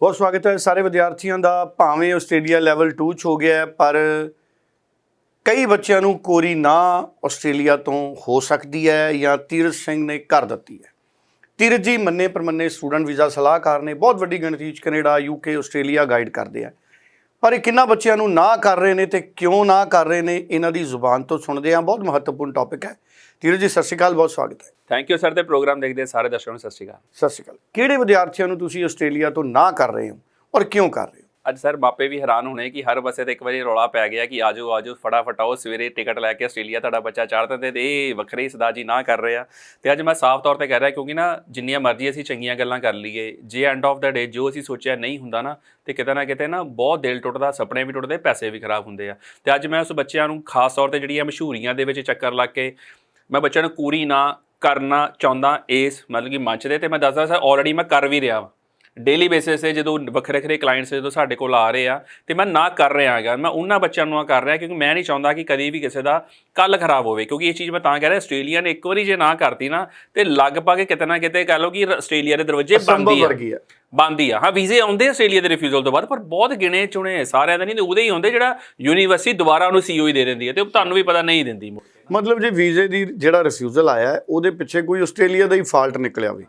ਬਹੁਤ ਸਵਾਗਤ ਹੈ ਸਾਰੇ ਵਿਦਿਆਰਥੀਆਂ ਦਾ। ਭਾਵੇਂ ਆਸਟ੍ਰੇਲੀਆ ਲੈਵਲ 2 ਚ ਹੋ ਗਿਆ ਪਰ ਕਈ ਬੱਚਿਆਂ ਨੂੰ ਕੋਰੀ ਨਾ ਆਸਟ੍ਰੇਲੀਆ ਤੋਂ ਹੋ ਸਕਦੀ ਹੈ ਜਾਂ ਤੀਰਥ ਸਿੰਘ ਨੇ ਕਰ ਦਿੱਤੀ ਹੈ। ਤੀਰਥ ਜੀ ਮੰਨੇ ਪਰਮੰਨੇ ਸਟੂਡੈਂਟ ਵੀਜ਼ਾ ਸਲਾਹਕਾਰ ਨੇ ਬਹੁਤ ਵੱਡੀ ਗਿਣਤੀ ਚ ਕੈਨੇਡਾ ਯੂਕੇ ਆਸਟ੍ਰੇਲੀਆ ਗਾਈਡ ਕਰਦੇ ਆ। ਪਰ ਇਹ ਕਿੰਨਾ ਬੱਚਿਆਂ ਨੂੰ ਨਾ ਕਰ ਰਹੇ ਨੇ ਤੇ ਕਿਉਂ ਨਾ ਕਰ ਰਹੇ ਨੇ, ਇਹਨਾਂ ਦੀ ਜ਼ੁਬਾਨ ਤੋਂ ਸੁਣਦੇ ਆ ਬਹੁਤ ਮਹੱਤਵਪੂਰਨ ਟੌਪਿਕ ਹੈ। ਤੀਰਥ ਜੀ ਸਤਿ ਸ਼੍ਰੀ ਅਕਾਲ ਬਹੁਤ ਸਵਾਗਤ ਹੈ। ਥੈਂਕ ਯੂ ਸਰ ਤੇ ਪ੍ਰੋਗਰਾਮ ਦੇਖਦੇ ਸਾਰੇ ਦਰਸ਼ਕਾਂ ਨੂੰ ਸਤਿ ਸ਼੍ਰੀ ਅਕਾਲ। ਸਤਿ ਸ਼੍ਰੀ ਅਕਾਲ। ਕਿਹੜੇ ਵਿਦਿਆਰਥੀਆਂ ਨੂੰ ਤੁਸੀਂ ਆਸਟ੍ਰੇਲੀਆ ਤੋਂ ਨਾ ਕਰ ਰਹੇ ਹੋ ਔਰ ਕਿਉਂ ਕਰ ਰਹੇ ਹੋ? ਅੱਜ ਸਰ ਮਾਪੇ ਵੀ ਹੈਰਾਨ ਹੋਣੇ ਕਿ ਹਰ ਬੱਸੇ ਤੇ ਇੱਕ ਵਾਰੀ ਰੌਲਾ ਪੈ ਗਿਆ ਕਿ ਆਜੋ ਆਜੋ ਫਟਾਫਟ ਆਓ ਸਵੇਰੇ ਟਿਕਟ ਲੈ ਕੇ ਆਸਟ੍ਰੇਲੀਆ ਤੁਹਾਡਾ ਬੱਚਾ ਚੜ੍ਹ ਦਿੰਦੇ ਤੇ ਇਹ ਵੱਖਰੇ ਹੀ ਸਦਾ ਜੀ ਨਾ ਕਰ ਰਹੇ। ਤੇ ਅੱਜ ਮੈਂ ਸਾਫ਼ ਤੌਰ ਤੇ ਕਹਿ ਰਿਹਾ ਕਿਉਂਕਿ ਨਾ ਜਿੰਨੀਆਂ ਮਰਜ਼ੀ ਅਸੀਂ ਚੰਗੀਆਂ ਗੱਲਾਂ ਕਰ ਲਈਏ ਜੇ ਐਂਡ ਆਫ ਦਾ ਡੇ ਜੋ ਅਸੀਂ ਸੋਚਿਆ ਨਹੀਂ ਹੁੰਦਾ ਨਾ ਤੇ ਕਿਤੇ ਨਾ ਕਿਤੇ ਨਾ ਬਹੁਤ ਦਿਲ ਟੁੱਟਦਾ ਸੁਪਨੇ ਵੀ ਟੁੱਟਦੇ ਪੈਸੇ ਵੀ ਖਰਾਬ ਹੁੰਦੇ ਆ। ਤੇ ਅੱਜ ਮੈਂ ਉਸ ਬੱਚਿਆਂ ਨੂੰ ਖਾਸ ਤੌਰ ਤੇ ਜਿਹੜੀਆਂ ਮਸ਼ਹੂਰੀਆਂ ਦੇ ਵਿੱਚ ਚੱਕਰ ਲੱਗ ਕੇ ਮੈਂ ਬੱਚਿਆਂ ਨੂੰ ਕੂਰੀ ਨਾ ਕਰਨਾ ਚਾਹੁੰਦਾ ਇਸ ਮਤਲਬ ਕਿ ਮੰਚ ਦੇ ਤੇ ਮੈਂ ਦੱਸਦਾ ਸਰ ਆਲਰੇਡੀ ਮੈਂ ਕਰ ਵੀ ਰਿਹਾ ਵਾਂ। ਡੇਲੀ ਬੇਸਿਸ ਤੇ ਜਦੋਂ ਵੱਖਰੇ ਵੱਖਰੇ ਕਲਾਇੰਟਸ ਜਦੋਂ ਸਾਡੇ ਕੋਲ ਆ ਰਹੇ ਆ ਤੇ ਮੈਂ ਨਾ ਕਰ ਰਿਹਾ ਹੈਗਾ। ਮੈਂ ਉਹਨਾਂ ਬੱਚਿਆਂ ਨੂੰ ਆ ਕਰ ਰਿਹਾ ਕਿਉਂਕਿ ਮੈਂ ਨਹੀਂ ਚਾਹੁੰਦਾ ਕਿ ਕਦੀ ਵੀ ਕਿਸੇ ਦਾ ਕੱਲ ਖਰਾਬ ਹੋਵੇ ਕਿਉਂਕਿ ਇਹ ਚੀਜ਼ ਮੈਂ ਤਾਂ ਕਹਿ ਰਿਹਾ ਆਸਟ੍ਰੇਲੀਆ ਨੇ ਇੱਕ ਵਾਰੀ ਜੇ ਨਾ ਕਰਤੀ ਨਾ ਤੇ ਲਗਭਗ ਕਿਤੇ ਨਾ ਕਿਤੇ ਕਹ ਲਓ ਕਿ ਆਸਟ੍ਰੇਲੀਆ ਦੇ ਦਰਵਾਜ਼ੇ ਬੰਦ ਆ। ਬੰਦ ਹੀ ਆ। ਹਾਂ ਵੀਜ਼ੇ ਆਉਂਦੇ ਆਸਟ੍ਰੇਲੀਆ ਦੇ ਰਿਫਿਊਜ਼ਲ ਤੋਂ ਬਾਅਦ ਪਰ ਬਹੁਤ ਗਿਣੇ ਚੁਣੇ ਸਾਰਿਆਂ ਦੇ ਨਹੀਂ ਉਹਦੇ ਹੀ ਹੁੰਦੇ ਜਿਹੜਾ ਯੂਨੀਵਰਸਿਟੀ ਦੁਬਾਰਾ ਉਹਨੂੰ ਸੀਓ ਹੀ ਦੇ ਦਿੰਦੀ ਹੈ ਤੇ ਉਹ ਤੁਹਾਨੂੰ ਵੀ ਪਤਾ ਨਹੀਂ ਦਿੰਦੀ। ਮੁੜ। ਮਤਲਬ ਜੇ ਵੀਜ਼ੇ ਦੀ ਜਿਹੜਾ ਰਿਫਿਊਜ਼ਲ ਆਇਆ ਹੈ ਉਹਦੇ ਪਿੱਛੇ ਕੋਈ ਆਸਟ੍ਰੇਲੀਆ ਦਾ ਹੀ ਫਾਲਟ ਨਿਕਲਿਆ ਹੋਵੇ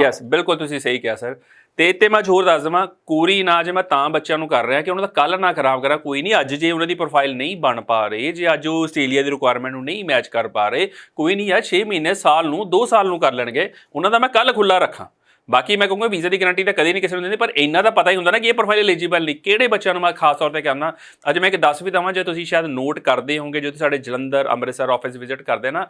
ਯੈਸ ਬਿਲਕੁਲ ਤੁਸੀਂ ਸਹੀ ਕਿਹਾ ਸਰ ਤੇ ਤੇ ਮੈਂ ਹੋਰ ਦੱਸ ਦਵਾਂ ਕੂਰੀ ਨਾ ਜੇ ਮੈਂ ਤਾਂ ਬੱਚਿਆਂ ਨੂੰ ਕਰ ਰਿਹਾ ਕਿ ਉਹਨਾਂ ਦਾ ਕੱਲ ਨਾ ਖਰਾਬ ਕਰਾਂ ਕੋਈ ਨਹੀਂ ਅੱਜ ਜੇ ਉਹਨਾਂ ਦੀ ਪ੍ਰੋਫਾਈਲ ਨਹੀਂ ਬਣ ਪਾ ਰਹੀ ਜੇ ਅੱਜ ਉਹ ਆਸਟ੍ਰੇਲੀਆ ਦੀ ਰਿਕੁਆਇਰਮੈਂਟ ਨੂੰ ਨਹੀਂ ਮੈਚ ਕਰ ਪਾ ਰਹੇ ਕੋਈ ਨਹੀਂ ਆ 6 ਮਹੀਨੇ ਸਾਲ ਨੂੰ 2 ਸਾਲ ਨੂੰ ਕਰ ਲੈਣਗੇ ਉਹਨਾਂ ਦਾ ਮੈਂ ਕੱਲ ਖੁੱਲਾ ਰੱਖਾਂ। ਬਾਕੀ ਮੈਂ ਕਹੂੰਗਾ ਵੀਜ਼ਾ ਦੀ ਗਾਰੰਟੀ ਤਾਂ ਕਦੇ ਨਹੀਂ ਕਿਸੇ ਨੂੰ ਦਿੰਦੇ, ਪਰ ਇੰਨਾ ਤਾਂ ਪਤਾ ਹੀ ਹੁੰਦਾ ਨਾ ਕਿ ਇਹ ਪ੍ਰੋਫਾਈਲ ਐਲੀਜੀਬਲ ਨਹੀਂ ਕਿਹੜੇ ਬੱਚਿਆਂ ਨੂੰ ਮੈਂ ਖਾਸ ਤੌਰ ਤੇ ਕਹਿੰਦਾ। ਅੱਜ ਮੈਂ ਇੱਕ ਦੱਸ ਵੀ ਦਵਾਂ, ਜੇ ਤੁਸੀਂ ਸ਼ਾਇਦ ਨੋਟ ਕਰਦੇ ਹੋਵੋਗੇ, ਜੇ ਤੁਸੀਂ ਸਾਡੇ ਜਲੰਧਰ, ਅੰਮ੍ਰਿਤਸਰ ਆਫਿਸ ਵਿਜ਼ਿਟ ਕਰਦੇ ਨਾ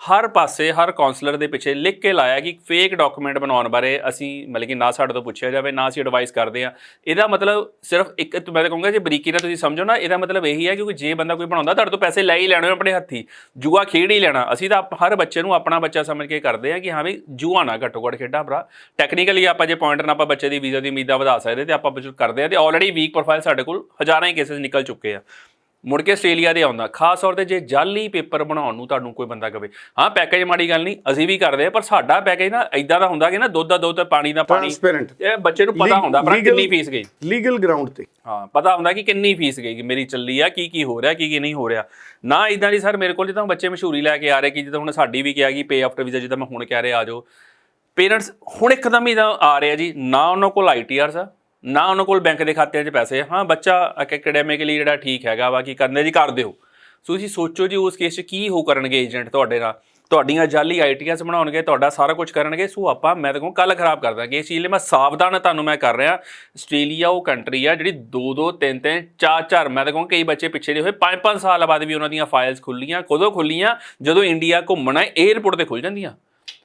ਹਰ ਪਾਸੇ, ਹਰ ਕਾਉਂਸਲਰ ਦੇ ਪਿੱਛੇ ਲਿਖ ਕੇ ਲਾਇਆ ਕਿ ਫੇਕ ਡਾਕੂਮੈਂਟ ਬਣਾਉਣ ਬਾਰੇ ਅਸੀਂ ਮਤਲਬ ਕਿ ਨਾ ਸਾਡੇ ਤੋਂ ਪੁੱਛਿਆ ਜਾਵੇ, ਨਾ ਅਸੀਂ ਐਡਵਾਈਸ ਕਰਦੇ ਆ ਇਹਦਾ ਮਤਲਬ ਸਿਰਫ ਇੱਕ ਮੈਂ ਤਾਂ ਕਹੂੰਗਾ ਜੇ ਬਰੀਕੀ ਨਾਲ ਤੁਸੀਂ ਸਮਝੋ ਨਾ, ਇਹਦਾ ਮਤਲਬ ਇਹੀ ਹੈ ਕਿਉਂਕਿ ਜੇ ਬੰਦਾ ਕੋਈ ਬਣਾਉਂਦਾ, ਤੁਹਾਡੇ ਤੋਂ ਪੈਸੇ ਲੈ ਹੀ ਲੈਣੇ ਆਪਣੇ ਹੱਥੀ। ਜੂਆ ਖੇਡ ਹੀ ਲੈਣਾ। ਅਸੀਂ ਤਾਂ ਆਪ- ਹਰ ਬੱਚੇ ਨੂੰ ਆਪਣਾ ਬੱਚਾ ਸਮਝ ਕੇ ਕਰਦੇ ਆ ਕਿ ਹਾਂ ਵੀ ਜੂਆ ਨਾ ਘੱਟੋ ਘੱਟ ਖੇਡਾਂ ਭਰਾ। ਟੈਕਨੀਕਲੀ ਆਪਾਂ ਜੇ ਪੁਆਇੰਟ ਨਾਲ ਆਪਾਂ ਬੱਚੇ ਦੀ ਵੀਜ਼ਾ ਦੀ ਉਮੀਦਾਂ ਵਧਾ ਸਕਦੇ ਤੇ ਆਪਾਂ ਬੱਚੇ ਕਰਦੇ ਆ ਤੇ ਆਲਰੇਡੀ ਵੀਕ ਪ੍ਰੋਫਾਈਲ ਸਾਡੇ ਕੋਲ ਹਜ਼ਾਰਾਂ ਹੀ ਕੇਸਸ ਨਿਕਲ ਚੁੱਕੇ ਆ। ਮੁੜ ਕੇ ਆਸਟ੍ਰੇਲੀਆ ਦੇ ਆਉਂਦਾ। ਖਾਸ ਤੌਰ ਤੇ ਜੇ ਜਾਲੀ ਪੇਪਰ ਬਣਾਉਣ ਨੂੰ ਤੁਹਾਨੂੰ ਕੋਈ ਬੰਦਾ ਕਵੇ ਹਾਂ ਪੈਕੇਜ ਮਾੜੀ ਗੱਲ ਨਹੀਂ ਅਸੀਂ ਵੀ ਕਰਦੇ ਆ ਪਰ ਸਾਡਾ ਪੈਕੇਜ ਨਾ ਇਦਾਂ ਦਾ ਹੁੰਦਾ ਕਿ ਨਾ ਦੁੱਧ ਦਾ ਦੁੱਧ ਤੇ ਪਾਣੀ ਦਾ ਪਾਣੀ ਟ੍ਰਾਂਸਪੇਰੈਂਟ ਇਹ ਬੱਚੇ ਨੂੰ ਪਤਾ ਹੁੰਦਾ ਪਰ ਕਿੰਨੀ ਫੀਸ ਗਈ? ਲੀਗਲ ਗਰਾਊਂਡ ਤੇ। ਹਾਂ ਪਤਾ ਹੁੰਦਾ ਕਿ ਕਿੰਨੀ ਫੀਸ ਗਈ ਕਿ ਮੇਰੀ ਚੱਲੀ ਆ ਕੀ ਕੀ ਹੋ ਰਿਹਾ ਕੀ ਕੀ ਨਹੀਂ ਹੋ ਰਿਹਾ। ਨਾ ਇਦਾਂ ਦੀ ਸਰ ਮੇਰੇ ਕੋਲ ਜਿੱਦਾਂ ਬੱਚੇ ਮਸ਼ਹੂਰੀ ਲੈ ਕੇ ਆ ਰਹੇ ਕਿ ਜਿੱਦਾਂ ਹੁਣ ਸਾਡੀ ਵੀ ਕਿਹਾ ਕਿ ਪੇ ਆਫਟਰ ਵੀਜ਼ਾ ਜਿੱਦਾਂ ਮੈਂ ਹੁਣ ਕਹਿ ਰਿਹਾ ਆ ਜਾਓ। ਪੇਰੈਂਟਸ ਹੁਣ ਇੱਕਦਮ ਹੀ ਆ ਰਿਹਾ ਜੀ ਨਾ ਉਹਨਾਂ ਕੋਲ ਆਈਟੀਆਰਸ ਆ ਨਾ ਉਹਨਾਂ ਕੋਲ ਬੈਂਕ ਦੇ ਖਾਤਿਆਂ 'ਚ ਪੈਸੇ ਹਾਂ, ਬੱਚਾ ਅਕੈਡਮਿਕਲੀ ਜਿਹੜਾ ਠੀਕ ਹੈਗਾ ਵਾ, ਕੀ ਕਰਨੇ ਜੀ ਕਰ ਦਿਓ ਸੋ ਤੁਸੀਂ ਸੋਚੋ ਜੀ ਉਸ ਕੇਸ 'ਚ ਕੀ ਹੋ ਕਰਨਗੇ ਏਜੰਟ ਤੁਹਾਡੇ ਨਾਲ। ਤੁਹਾਡੀਆਂ ਜਾਲੀ ਆਈਟੀਆਰਸ ਬਣਾਉਣਗੇ, ਤੁਹਾਡਾ ਸਾਰਾ ਕੁਝ ਕਰਨਗੇ। ਸੋ ਆਪਾਂ, ਮੈਂ ਤਾਂ ਕਹੂੰ ਕੱਲ ਖਰਾਬ ਕਰ ਦਾਂਗੇ ਇਸ ਚੀਜ਼ ਲਈ ਮੈਂ ਸਾਵਧਾਨ ਤੁਹਾਨੂੰ ਮੈਂ ਕਰ ਰਿਹਾ। ਆਸਟ੍ਰੇਲੀਆ ਉਹ ਕੰਟਰੀ ਆ ਜਿਹੜੀ 2 2 3 3 4 4 ਮੈਂ ਤਾਂ ਕਹੂੰ ਕਈ ਬੱਚੇ ਪਿੱਛੇ ਦੇ ਹੋਏ 5 5 ਸਾਲ ਬਾਅਦ ਵੀ ਉਹਨਾਂ ਦੀਆਂ ਫਾਈਲਸ ਖੁੱਲੀਆਂ ਕਦੋਂ ਖੁੱਲੀਆਂ ਜਦੋਂ ਇੰਡੀਆ ਘੁੰਮਣਾ 에ਅਰਪੋਰਟ ਤੇ ਖੁੱਲ ਜਾਂਦੀਆਂ।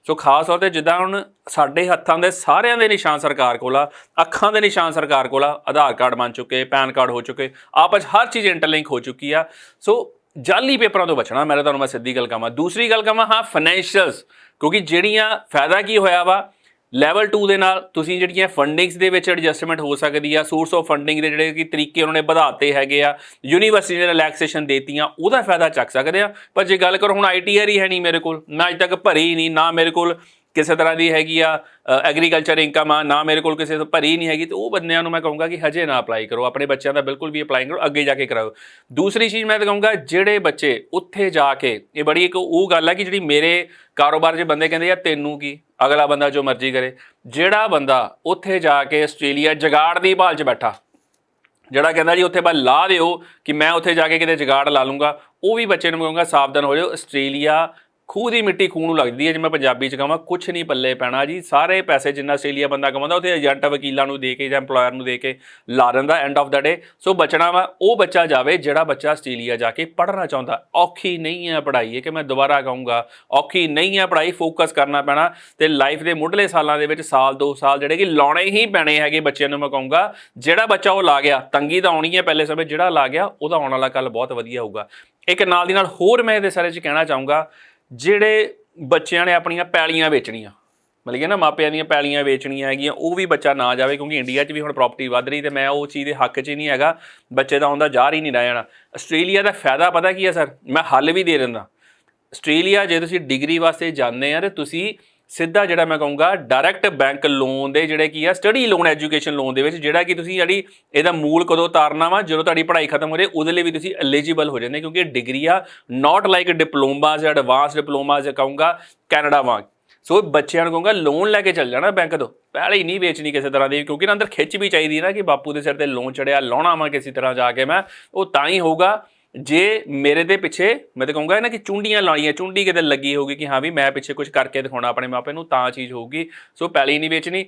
ਸੋ ਖਾਸ ਤੌਰ ਤੇ ਜਿੱਦਾਂ ਹੁਣ ਸਾਡੇ ਹੱਥਾਂ ਦੇ ਸਾਰਿਆਂ ਦੇ ਨਿਸ਼ਾਨ ਸਰਕਾਰ ਕੋਲ ਆ, ਅੱਖਾਂ ਦੇ ਨਿਸ਼ਾਨ ਸਰਕਾਰ ਕੋਲ ਆ, ਆਧਾਰ ਕਾਰਡ ਬਣ ਚੁੱਕੇ, ਪੈਨ ਕਾਰਡ ਹੋ ਚੁੱਕੇ, ਆਪਸ 'ਚ ਹਰ ਚੀਜ਼ ਇੰਟਰਲਿੰਕ ਹੋ ਚੁੱਕੀ ਆ। ਸੋ ਜਾਲੀ ਪੇਪਰਾਂ ਤੋਂ ਬਚਣਾ, ਮੈਂ ਤਾਂ ਤੁਹਾਨੂੰ ਮੈਂ ਸਿੱਧੀ ਗੱਲ ਕਹਾਂ। ਦੂਸਰੀ ਗੱਲ ਕਹਾਂ, ਹਾਂ ਫਾਈਨੈਂਸ਼ੀਅਲਸ ਕਿਉਂਕਿ ਜਿਹੜੀਆਂ ਫਾਇਦਾ ਕੀ ਹੋਇਆ ਵਾ ਲੈਵਲ 2 ਦੇ ਨਾਲ ਤੁਸੀਂ ਜਿਹੜੀਆਂ ਫੰਡਿੰਗਸ ਦੇ ਵਿੱਚ ਐਡਜਸਟਮੈਂਟ ਹੋ ਸਕਦੀ ਆ ਸੋਰਸ ਆਫ ਫੰਡਿੰਗ ਦੇ ਜਿਹੜੇ ਕਿ ਤਰੀਕੇ ਉਹਨਾਂ ਨੇ ਵਧਾਤੇ ਹੈਗੇ ਆ ਯੂਨੀਵਰਸਿਟੀ ਨੇ ਰਿਲੈਕਸੇਸ਼ਨ ਦੇਤੀਆਂ, ਉਹਦਾ ਫਾਇਦਾ ਚੱਕ ਸਕਦੇ ਆ। ਪਰ ਜੇ ਗੱਲ ਕਰੋ ਹੁਣ ਆਈਟੀਆਰ ਹੀ ਹੈ ਨਹੀਂ ਮੇਰੇ ਕੋਲ, ਮੈਂ ਅਜੇ ਤੱਕ ਭਰੀ ਨਹੀਂ, ਨਾ ਮੇਰੇ ਕੋਲ ਕਿਸੇ ਤਰ੍ਹਾਂ ਦੀ ਹੈਗੀ ਆ ਐਗਰੀਕਲਚਰ ਇਨਕਮ ਆ, ਨਾ ਮੇਰੇ ਕੋਲ ਕਿਸੇ ਤੋਂ ਭਰੀ ਨਹੀਂ ਹੈਗੀ, ਤੇ ਉਹ ਬੰਦਿਆਂ ਨੂੰ ਮੈਂ ਕਹੂੰਗਾ ਕਿ ਹਜੇ ਨਾ ਅਪਲਾਈ ਕਰੋ, ਆਪਣੇ ਬੱਚਿਆਂ ਦਾ ਬਿਲਕੁਲ ਵੀ ਅਪਲਾਈ ਕਰੋ, ਅੱਗੇ ਜਾ ਕੇ ਕਰਾਓ। ਦੂਸਰੀ ਚੀਜ਼ ਮੈਂ ਤਾਂ ਕਹੂੰਗਾ, ਜਿਹੜੇ ਬੱਚੇ ਉੱਥੇ ਜਾ ਕੇ, ਇਹ ਬੜੀ ਇੱਕ ਉਹ ਗੱਲ ਹੈ ਕਿ ਜਿਹੜੀ ਮੇਰੇ ਕਾਰੋਬਾਰ 'ਚ ਬੰਦੇ ਕਹਿੰਦੇ ਯਾਰ ਤੈਨੂੰ ਕੀ? ਅਗਲਾ ਬੰਦਾ ਜੋ ਮਰਜ਼ੀ ਕਰੇ। ਜਿਹੜਾ ਬੰਦਾ ਉੱਥੇ ਜਾ ਕੇ ਆਸਟ੍ਰੇਲੀਆ ਜਗਾੜ ਦੀ ਭਾਲ 'ਚ ਬੈਠਾ, ਜਿਹੜਾ ਕਹਿੰਦਾ ਜੀ, ਉੱਥੇ ਬਸ ਲਾ ਦਿਓ ਕਿ ਮੈਂ ਉੱਥੇ ਜਾ ਕੇ ਕਿਤੇ ਜਗਾੜ ਲਾ ਲੂੰਗਾ, ਉਹ ਵੀ ਬੱਚੇ ਨੂੰ ਕਹੂੰਗਾ, ਸਾਵਧਾਨ ਹੋ ਜਾਓ, ਆਸਟ੍ਰੇਲੀਆ ਖੂਹ ਦੀ ਮਿੱਟੀ ਖੂਹ ਨੂੰ ਲੱਗਦੀ ਹੈ, ਜੇ ਮੈਂ ਪੰਜਾਬੀ ਚ ਕਹਾਂ, ਕੁਛ ਨਹੀਂ ਪੱਲੇ ਪੈਣਾ ਜੀ। ਸਾਰੇ ਪੈਸੇ ਜਿੰਨਾ ਆਸਟ੍ਰੇਲੀਆ ਬੰਦਾ ਕਮਾਉਂਦਾ, ਉੱਥੇ ਏਜੰਟ ਵਕੀਲਾਂ ਨੂੰ ਦੇ ਕੇ ਜਾਂ EMPLOYER ਨੂੰ ਦੇ ਕੇ ਲਾ ਦਿੰਦਾ ਐਂਡ ਆਫ ਦਾ ਡੇ ਸੋ ਬਚਣਾ ਵਾ, ਉਹ ਬੱਚਾ ਜਾਵੇ ਜਿਹੜਾ ਬੱਚਾ ਆਸਟ੍ਰੇਲੀਆ ਜਾ ਕੇ ਪੜ੍ਹਨਾ ਚਾਹੁੰਦਾ। ਔਖੀ ਨਹੀਂ ਹੈ ਪੜ੍ਹਾਈ, ਇਹ ਕਿ ਮੈਂ ਦੁਬਾਰਾ ਕਹੂੰਗਾ, ਔਖੀ ਨਹੀਂ ਹੈ ਪੜ੍ਹਾਈ ਫੋਕਸ ਕਰਨਾ ਪੈਣਾ। ਤੇ ਲਾਈਫ ਦੇ ਮੁੱਢਲੇ ਸਾਲਾਂ ਦੇ ਵਿੱਚ ਸਾਲ, ਦੋ ਸਾਲ ਜਿਹੜੇ ਕਿ ਲਾਉਣੇ ਹੀ ਪੈਣੇ ਹੈਗੇ ਬੱਚਿਆਂ ਨੂੰ ਮੈਂ ਕਹੂੰਗਾ। ਜਿਹੜਾ ਬੱਚਾ ਉਹ ਲਾ ਗਿਆ, ਤੰਗੀ ਤਾਂ ਆਉਣੀ ਹੈ ਪਹਿਲੇ ਸਮੇਂ, ਜਿਹੜਾ ਲਾ ਗਿਆ, ਉਹਦਾ ਆਉਣ ਵਾਲਾ ਕੱਲ ਬਹੁਤ ਵਧੀਆ ਹੋਊਗਾ। ਇੱਕ ਨਾਲ ਦੀ ਨਾਲ ਹੋਰ ਮੈਂ ਇਹਦੇ ਸਾਰੇ 'ਚ ਕਹਿਣਾ ਚਾਹੂੰਗਾ ਜਿਹੜੇ ਬੱਚਿਆਂ ਨੇ ਆਪਣੀਆਂ ਪੈਲੀਆਂ ਵੇਚਣੀਆਂ ਮਤਲਬ ਕਿ ਨਾ ਮਾਪਿਆਂ ਦੀਆਂ ਪੈਲੀਆਂ ਵੇਚਣੀਆਂ ਹੈਗੀਆਂ, ਉਹ ਵੀ ਬੱਚਾ ਨਾ ਜਾਵੇ ਕਿਉਂਕਿ ਇੰਡੀਆ 'ਚ ਵੀ ਹੁਣ ਪ੍ਰਾਪਰਟੀ ਵੱਧ ਰਹੀ ਤੇ ਮੈਂ ਉਹ ਚੀਜ਼ ਦੇ ਹੱਕ 'ਚ ਹੀ ਨਹੀਂ ਹੈਗਾ, ਬੱਚੇ ਦਾ ਆਉਂਦਾ ਜਾ ਹੀ ਨਹੀਂ ਰਹਿ ਜਾਣਾ। ਆਸਟ੍ਰੇਲੀਆ ਦਾ ਫਾਇਦਾ ਪਤਾ ਕੀ ਹੈ ਸਰ? ਮੈਂ ਹੱਲ ਵੀ ਦੇ ਦਿੰਦਾ। ਆਸਟ੍ਰੇਲੀਆ ਜੇ ਤੁਸੀਂ ਡਿਗਰੀ ਵਾਸਤੇ ਜਾਂਦੇ ਆ ਤੇ ਤੁਸੀਂ ਸਿੱਧਾ ਜਿਹੜਾ ਮੈਂ ਕਹੂੰਗਾ ਡਾਇਰੈਕਟ ਬੈਂਕ ਲੋਨ ਦੇ ਜਿਹੜੇ ਕੀ ਆ ਸਟੱਡੀ ਲੋਨ ਐਜੂਕੇਸ਼ਨ ਲੋਨ ਦੇ ਵਿੱਚ ਜਿਹੜਾ ਕਿ ਤੁਸੀਂ ਜਿਹੜੀ ਇਹਦਾ ਮੂਲ ਕਦੋਂ ਤਾਰਨਾ ਵਾ, ਜਦੋਂ ਤੁਹਾਡੀ ਪੜ੍ਹਾਈ ਖਤਮ ਹੋ ਜੇ, ਉਹਦੇ ਲਈ ਵੀ ਤੁਸੀਂ ਐਲੀਜੀਬਲ ਹੋ ਜਾਂਦੇ, ਕਿਉਂਕਿ ਡਿਗਰੀ ਆ ਨਾਟ ਲਾਈਕ ਡਿਪਲੋਮਾਸ ਜਾਂ ਐਡਵਾਂਸ ਡਿਪਲੋਮਾਸ ਕਹੂੰਗਾ ਕੈਨੇਡਾ ਵਾਂਗ। ਸੋ ਬੱਚਿਆਂ ਨੂੰ ਕਹੂੰਗਾ ਲੋਨ ਲੈ ਕੇ ਚੱਲ ਜਾਣਾ ਬੈਂਕ ਤੋਂ। ਪਹਿਲੇ ਹੀ ਨਹੀਂ ਵੇਚਣੀ ਕਿਸੇ ਤਰ੍ਹਾਂ ਦੀ, ਕਿਉਂਕਿ ਨਾ ਅੰਦਰ ਖਿੱਚ ਵੀ ਚਾਹੀਦੀ ਨਾ ਕਿ ਬਾਪੂ ਦੇ ਸਿਰ ਤੇ ਲੋਨ ਚੜਿਆ, ਲਾਉਣਾ ਵਾ ਕਿਸੇ ਤਰ੍ਹਾਂ ਜਾ ਕੇ ਮੈਂ, ਉਹ ਤਾਂ ਹੀ ਹੋਊਗਾ। ਜੇ ਮੇਰੇ ਦੇ ਪਿੱਛੇ, ਮੈਂ ਤਾਂ ਕਹੂੰਗਾ ਨਾ ਕਿ ਚੁੰਡੀਆਂ ਲਾਈਆਂ, ਚੁੰਡੀ ਕਿਤੇ ਲੱਗੀ ਹੋਊਗੀ ਕਿ ਹਾਂ ਵੀ ਮੈਂ ਪਿੱਛੇ ਕੁਝ ਕਰਕੇ ਦਿਖਾਉਣਾ ਆਪਣੇ ਮਾਪੇ ਨੂੰ, ਤਾਂ ਚੀਜ਼ ਹੋਊਗੀ। ਸੋ ਪਹਿਲੇ ਹੀ ਨਹੀਂ ਵੇਚਣੀ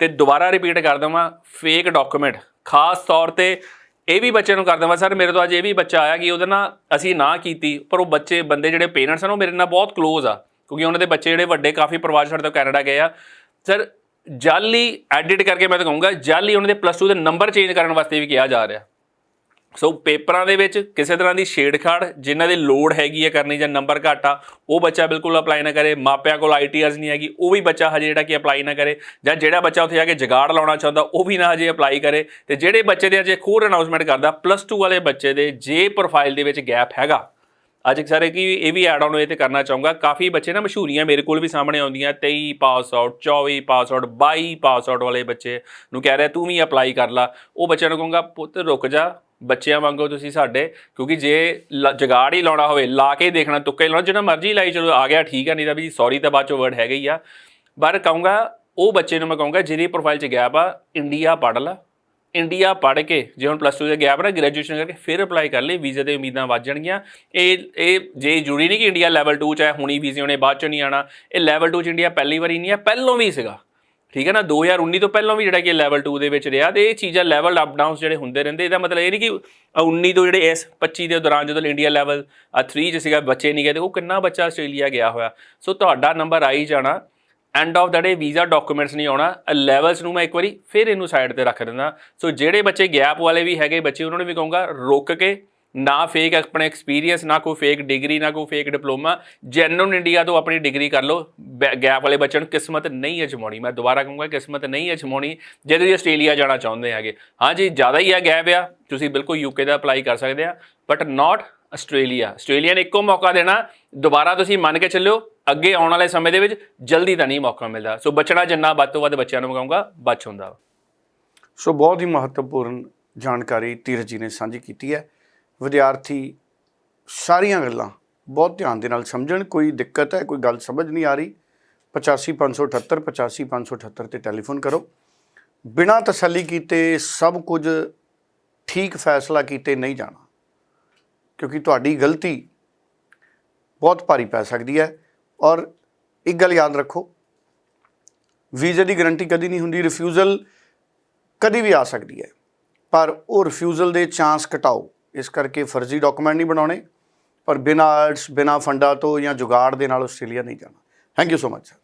ਤੇ ਦੁਬਾਰਾ ਰਿਪੀਟ ਕਰ ਦਵਾਂ ਫੇਕ ਡਾਕੂਮੈਂਟ ਖਾਸ ਤੌਰ ਤੇ ਇਹ ਵੀ ਬੱਚੇ ਨੂੰ ਕਰ ਦਵਾਂ, ਸਰ, ਮੇਰੇ ਤੋਂ ਅੱਜ ਇਹ ਵੀ ਬੱਚਾ ਆਇਆ ਕਿ ਉਹਦੇ ਨਾਲ ਅਸੀਂ ਨਾ ਕੀਤੀ, ਪਰ ਉਹ ਬੱਚੇ, ਬੰਦੇ ਜਿਹੜੇ ਪੇਰੈਂਟਸ ਹਨ, ਉਹ ਮੇਰੇ ਨਾਲ ਬਹੁਤ ਕਲੋਜ਼ ਆ, ਕਿਉਂਕਿ ਉਹਨਾਂ ਦੇ ਬੱਚੇ ਜਿਹੜੇ ਵੱਡੇ, ਕਾਫੀ ਪਰਿਵਾਰ ਛੱਡ ਤੋਂ ਕੈਨੇਡਾ ਗਏ ਆ। ਸਰ ਜਾਲੀ ਐਡਿਟ ਕਰਕੇ ਮੈਂ ਤਾਂ ਕਹੂੰਗਾ ਜਾਲੀ ਉਹਨਾਂ ਦੇ ਪਲੱਸ 2 ਦੇ ਨੰਬਰ ਚੇਂਜ ਕਰਨ ਵਾਸਤੇ ਵੀ ਕਿਹਾ ਜਾ ਰਿਹਾ। ਸੋ ਪੇਪਰਾਂ ਦੇ ਵਿੱਚ ਕਿਸੇ ਤਰ੍ਹਾਂ ਦੀ ਛੇੜਖਾੜ ਜਿਨ੍ਹਾਂ ਦੀ ਲੋੜ ਹੈਗੀ ਹੈ ਕਰਨੀ ਜਾਂ ਨੰਬਰ ਘੱਟ ਆ, ਉਹ ਬੱਚਾ ਬਿਲਕੁਲ ਅਪਲਾਈ ਨਾ ਕਰੇ, ਮਾਪਿਆਂ ਕੋਲ ਆਈਟੀਆਰਸ ਨਹੀਂ ਹੈਗੀ, ਉਹ ਵੀ ਬੱਚਾ ਹਜੇ ਜਿਹੜਾ ਕਿ ਅਪਲਾਈ ਨਾ ਕਰੇ ਜਾਂ ਜਿਹੜਾ ਬੱਚਾ ਉੱਥੇ ਜਾ ਕੇ ਜਗਾੜ ਲਾਉਣਾ ਚਾਹੁੰਦਾ, ਉਹ ਵੀ ਨਾ ਹਜੇ ਅਪਲਾਈ ਕਰੇ ਤੇ ਜਿਹੜੇ ਬੱਚੇ ਦੇ ਅਜੇ ਖੂਰ ਅਨਾਉਂਸਮੈਂਟ ਕਰਦਾ ਪਲੱਸ 2 ਵਾਲੇ ਬੱਚੇ ਦੇ ਜੇ ਪ੍ਰੋਫਾਈਲ ਦੇ ਵਿੱਚ ਗੈਪ ਹੈਗਾ। ਅੱਜ ਸਾਰੇ ਕੀ ਇਹ ਵੀ ਐਡ ਆਨ ਹੋਏ ਤੇ ਕਰਨਾ ਚਾਹੂੰਗਾ, ਕਾਫੀ ਬੱਚੇ ਨਾ ਮਸ਼ਹੂਰੀਆਂ ਮੇਰੇ ਕੋਲ ਵੀ ਸਾਹਮਣੇ ਆਉਂਦੀਆਂ 23 pass out 24 pass out 22 pass out ਵਾਲੇ ਬੱਚੇ ਨੂੰ ਕਹਿ ਰਿਹਾ ਤੂੰ ਵੀ ਅਪਲਾਈ ਕਰ ਲਾ। ਉਹ ਬੱਚਿਆਂ ਨੂੰ ਕਹੂੰਗਾ, ਪੁੱਤ ਰੁਕ ਜਾ ਬੱਚਿਆਂ ਵਾਂਗੋ ਤੁਸੀਂ ਸਾਡੇ, ਕਿਉਂਕਿ ਜੇ ਲ- ਜਗਾੜ ਹੀ ਲਾਉਣਾ ਹੋਵੇ, ਲਾ ਕੇ ਦੇਖਣਾ, ਤੁੱਕਾ ਹੀ ਲਾਉਣਾ ਜਿਹੜਾ ਮਰਜ਼ੀ ਲਾਈ ਚਲੋ, ਆ ਗਿਆ, ਠੀਕ ਆ, ਨਹੀਂ ਤਾਂ ਵੀ ਸੌਰੀ ਤਾਂ ਬਾਅਦ ਚੋਂ ਵਰਡ ਹੈਗਾ ਹੀ ਆ। ਪਰ ਕਹੂੰਗਾ, ਉਹ ਬੱਚੇ ਨੂੰ ਮੈਂ ਕਹੂੰਗਾ, ਜਿਹਦੀ ਪ੍ਰੋਫਾਈਲ 'ਚ ਗੈਪ ਆ ਇੰਡੀਆ ਪੜ੍ਹ ਲਾ। ਇੰਡੀਆ ਪੜ੍ਹ ਕੇ, ਜੇ ਹੁਣ ਪਲੱਸ 2 ਦੇ ਗੈਪ ਨਾ ਗ੍ਰੈਜੂਏਸ਼ਨ ਕਰਕੇ ਫਿਰ ਅਪਲਾਈ ਕਰ ਲਈ, ਵੀਜ਼ੇ ਦੇ ਉਮੀਦਾਂ ਵੱਧ ਜਾਣਗੀਆਂ। ਇਹ ਇਹ ਜੇ ਜ਼ਰੂਰੀ ਨਹੀਂ ਕਿ ਇੰਡੀਆ ਲੈਵਲ 2 ਚ ਹੈ ਹੁਣੀ ਵੀਜ਼ੇ ਹੋਣੇ, ਬਾਅਦ ਚ ਨਹੀਂ ਆਣਾ ਇਹ ਲੈਵਲ 2 ਚ ਇੰਡੀਆ ਪਹਿਲੀ ਵਾਰੀ ਨਹੀਂ ਹੈ ਪਹਿਲੋਂ ਵੀ ਸੀਗਾ। ਠੀਕ ਹੈ ਨਾ 2019 ਤੋਂ ਪਹਿਲਾਂ ਵੀ ਜਿਹੜਾ ਕਿ ਲੈਵਲ 2 ਦੇ ਵਿੱਚ ਰਿਹਾ ਤੇ ਇਹ ਚੀਜ਼ਾਂ ਲੈਵਲ ਅਪ ਡਾਊਨਸ ਜਿਹੜੇ ਹੁੰਦੇ ਰਹਿੰਦੇ, ਇਹਦਾ ਮਤਲਬ ਇਹ ਨਹੀਂ ਕਿ ਅ 19 ਤੋਂ ਜਿਹੜੇ ਇਸ 25 ਦੇ ਦੌਰਾਨ ਜਦੋਂ ਇੰਡੀਆ ਲੈਵਲ 3 ਚ ਸੀਗਾ, ਬੱਚੇ ਨਹੀਂ ਗਏ ਤੇ ਉਹ ਕਿੰਨਾ ਬੱਚਾ ਆਸਟ੍ਰੇਲੀਆ ਗਿਆ ਹੋਇਆ। ਸੋ ਤੁਹਾਡਾ ਨੰਬਰ ਆਈ ਜਾਣਾ end of the day visa documents ਨਹੀਂ ਆਉਣਾ ਲੈਵਲਸ ਨੂੰ ਮੈਂ ਇੱਕ ਵਾਰੀ ਫਿਰ ਇਹਨੂੰ ਸਾਈਡ ਤੇ ਰੱਖ ਦਿੰਦਾ। ਸੋ ਜਿਹੜੇ ਬੱਚੇ ਗੈਪ ਵਾਲੇ ਵੀ ਹੈਗੇ, ਬੱਚੇ ਉਹਨਾਂ ਨੂੰ ਵੀ ਕਹੂੰਗਾ, ਰੁਕ ਕੇ ਨਾ ਫੇਕ ਆਪਣੇ ਐਕਸਪੀਰੀਅੰਸ ਨਾ ਕੋਈ ਫੇਕ ਡਿਗਰੀ ਨਾ ਕੋਈ ਫੇਕ ਡਿਪਲੋਮਾ ਜੈਨੂਨ ਇੰਡੀਆ ਤੋਂ ਆਪਣੀ ਡਿਗਰੀ ਕਰ ਲਓ। ਗੈਪ ਵਾਲੇ ਬੱਚਿਆਂ ਨੂੰ ਕਿਸਮਤ ਨਹੀਂ ਅਜਮਾਉਣੀ। ਮੈਂ ਦੁਬਾਰਾ ਕਹੂੰਗਾ, ਕਿਸਮਤ ਨਹੀਂ ਅਜਮਾਉਣੀ ਜੇ ਤੁਸੀਂ ਆਸਟ੍ਰੇਲੀਆ ਜਾਣਾ ਚਾਹੁੰਦੇ ਹੈਗੇ। ਹਾਂਜੀ ਜ਼ਿਆਦਾ ਹੀ ਆ ਗੈਪ ਆ। ਤੁਸੀਂ ਬਿਲਕੁਲ ਯੂਕੇ ਦਾ ਅਪਲਾਈ ਕਰ ਸਕਦੇ ਆ। But not Australia. ਆਸਟ੍ਰੇਲੀਆ ਨੇ ਇੱਕੋ ਮੌਕਾ ਦੇਣਾ। ਦੁਬਾਰਾ ਤੁਸੀਂ ਮੰਨ ਕੇ ਚੱਲਿਓ, ਅੱਗੇ ਆਉਣ ਵਾਲੇ ਸਮੇਂ ਦੇ ਵਿੱਚ ਜਲਦੀ ਤਾਂ ਨਹੀਂ ਮੌਕਾ ਮਿਲਦਾ। ਸੋ ਬਚਣਾ ਜਿੰਨਾ ਵੱਧ ਤੋਂ ਵੱਧ ਬੱਚਿਆਂ ਨੂੰ ਕਹੂੰਗਾ, ਬਚ ਹੁੰਦਾ ਸੋ ਬਹੁਤ ਹੀ ਮਹੱਤਵਪੂਰਨ ਜਾਣਕਾਰੀ ਧੀਰਜ ਜੀ ਨੇ ਸਾਂਝੀ ਕੀਤੀ ਹੈ। ਵਿਦਿਆਰਥੀ ਸਾਰੀਆਂ ਗੱਲਾਂ ਬਹੁਤ ਧਿਆਨ ਦੇ ਨਾਲ ਸਮਝਣ, ਕੋਈ ਦਿੱਕਤ ਹੈ, ਕੋਈ ਗੱਲ ਸਮਝ ਨਹੀਂ ਆ ਰਹੀ। 85578 85578 ਤੇ ਟੈਲੀਫੋਨ ਕਰੋ। ਬਿਨਾਂ ਤਸੱਲੀ ਕੀਤੇ ਸਭ ਕੁਝ ਠੀਕ ਫੈਸਲਾ ਕੀਤੇ ਨਹੀਂ ਜਾਣਾ, ਕਿਉਂਕਿ ਤੁਹਾਡੀ ਗਲਤੀ ਬਹੁਤ ਭਾਰੀ ਪੈ ਸਕਦੀ ਹੈ। ਔਰ ਇੱਕ ਗੱਲ ਯਾਦ ਰੱਖੋ, ਵੀਜ਼ੇ ਦੀ ਗਾਰੰਟੀ ਕਦੀ ਨਹੀਂ ਹੁੰਦੀ, ਰਿਫਿਊਜ਼ਲ ਕਦੀ ਵੀ ਆ ਸਕਦੀ ਹੈ, ਪਰ ਉਹ ਰਿਫਿਊਜ਼ਲ ਦੇ ਚਾਂਸ ਘਟਾਓ। ਇਸ ਕਰਕੇ ਫਰਜ਼ੀ ਡਾਕੂਮੈਂਟ ਨਹੀਂ ਬਣਾਉਣੇ, ਪਰ ਬਿਨਾਂ ਆਰਟਸ ਬਿਨਾਂ ਫੰਡਾ ਤੋਂ ਜਾਂ ਜੁਗਾੜ ਦੇ ਨਾਲ ਆਸਟ੍ਰੇਲੀਆ ਨਹੀਂ ਜਾਣਾ। Thank you so much sir